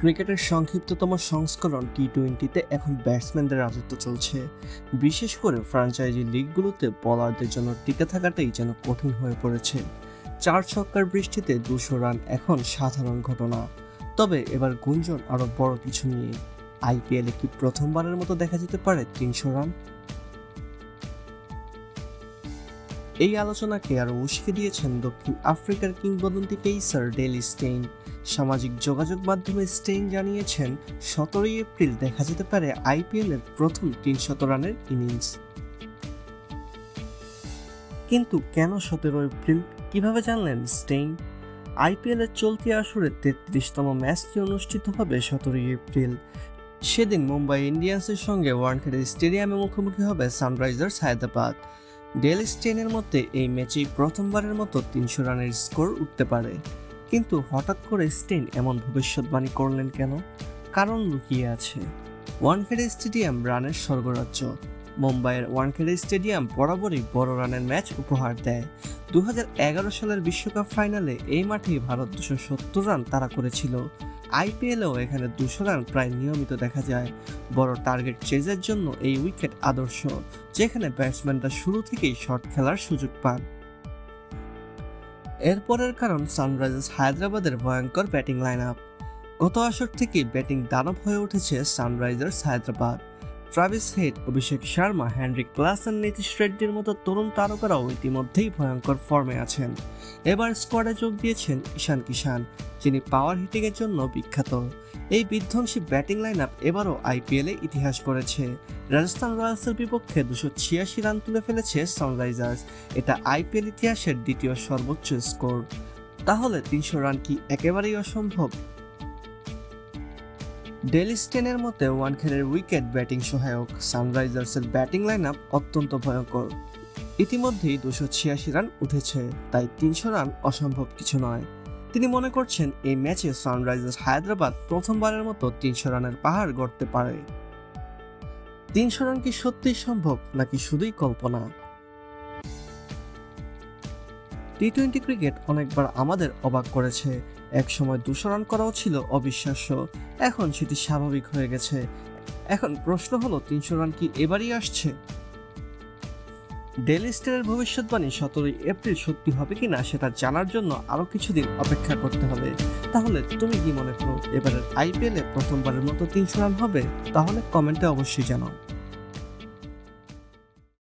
ক্রিকেটের সংক্ষিপ্ততম সংস্করণ টি টোয়েন্টিতে এখন ব্যাটসম্যানদের রাজত্ব চলছে। বিশেষ করে ফ্র্যাঞ্চাইজি লিগগুলোতে বলারদের জন্য টিকে থাকাটাই যেন কঠিন হয়ে পড়েছে। চার ছক্কার বৃষ্টিতে দুশো রান এখন সাধারণ ঘটনা। তবে এবার গুঞ্জন আরও বড় কিছু নিয়ে। আইপিএলে কি প্রথমবারের মতো দেখা যেতে পারে তিনশো রান? এই আলোচনাকে আরও উস্কে দিয়েছেন দক্ষিণ আফ্রিকার কিংবদন্তি পেসার ডেলি স্টেইন। সামাজিক যোগাযোগ মাধ্যমে স্টেইন জানিয়েছেন, সতেরোই এপ্রিল দেখা যেতে পারে আইপিএল এর প্রথম তিনশত রানের ইনিংস। কিন্তু কেন সতেরো এপ্রিল? কীভাবে জানলেন স্টেইন? আইপিএল এর চলতি আসরে তেত্রিশতম ম্যাচটি অনুষ্ঠিত হবে সতেরোই এপ্রিল? সেদিন মুম্বাই ইন্ডিয়ান্সের সঙ্গে ওয়ানখেড়ে স্টেডিয়ামে মুখোমুখি হবে সানরাইজার্স হায়দ্রাবাদ। ডেল স্টেনের মধ্যে এই ম্যাচেই প্রথমবারের মতো তিনশো রানের স্কোর উঠতে পারে। কিন্তু হঠাৎ করে স্টেন এমন ভবিষ্যৎবাণী করলেন কেন? কারণ লুকিয়ে আছে। ওয়ানখেড়ে স্টেডিয়াম রানের স্বর্গরাজ্য। মুম্বাইয়ের ওয়ানখেড়ে স্টেডিয়াম বরাবরই বড় রানের ম্যাচ উপহার দেয়। দু হাজার এগারো সালের বিশ্বকাপ ফাইনালে এই মাঠেই ভারত দুশো সত্তর রান তারা করেছিল। আইপিএলেও এখানে দুশো রান প্রায় নিয়মিত দেখা যায়। বড় টার্গেট চেজের জন্য এই উইকেট আদর্শ, যেখানে ব্যাটসম্যানরা শুরু থেকেই শট খেলার সুযোগ পান। এরপরের কারণ সানরাইজার্স হায়দ্রাবাদের ভয়ঙ্কর ব্যাটিং লাইন আপ গত আসর থেকে ব্যাটিং দানব হয়ে উঠেছে Sunrisers Hyderabad. Travis Head Abhishek Sharma Heinrich Klaasen Nitish রেড্ডির মতো তরুণ তারকারাও ইতিমধ্যেই ভয়ঙ্কর ফর্মে আছেন। এবার স্কোয়াডে যোগ দিয়েছেন ঈশান কিষান যিনি পাওয়ার হিটিংয়ের জন্য বিখ্যাত। এই বিধ্বংসী ব্যাটিং লাইন আপ এবারও আইপিএলে ইতিহাস করেছে রাজস্থান রয়্যালসের বিপক্ষে দুশো ছিয়াশি রান তুলে ফেলেছে সানরাইজার্স এটা আইপিএল ইতিহাসের দ্বিতীয় সর্বোচ্চ স্কোর তাহলে তিনশো রান কি একেবারেই অসম্ভব? ডেলি স্টেনের মতে ওয়ানখেড়ের উইকেট ব্যাটিং সহায়ক, সানরাইজার্সের ব্যাটিং লাইন আপ অত্যন্ত ভয়ঙ্কর। ইতিমধ্যেই দুশো ছিয়াশি রান উঠেছে, তাই তিনশো রান অসম্ভব কিছু নয়। তিনি মনে করছেন এই ম্যাচে সানরাইজার্স হায়দ্রাবাদ প্রথমবারের মতো তিনশো রানের পাহাড় গড়তে পারে। তিনশো রান কি সত্যিই সম্ভব, নাকি শুধুই কল্পনা? টি টোয়েন্টি ক্রিকেট অনেকবার আমাদের অবাক করেছে। এক সময় দুশো রান করাও ছিল অবিশ্বাস্য। এখন সেটি স্বাভাবিক হয়ে গেছে। এখন প্রশ্ন হলো, তিনশো রান কি এবারই আসছে? ডেলি স্টারের ভবিষ্যৎবাণী সতেরোই এপ্রিল সত্যি হবে কিনা সেটা জানার জন্য আরও কিছুদিন অপেক্ষা করতে হবে। তাহলে তুমি কি মনে করো, এবারের আইপিএলে প্রথমবারের মতো তিনশো রান হবে? তাহলে কমেন্টে অবশ্যই জানাও।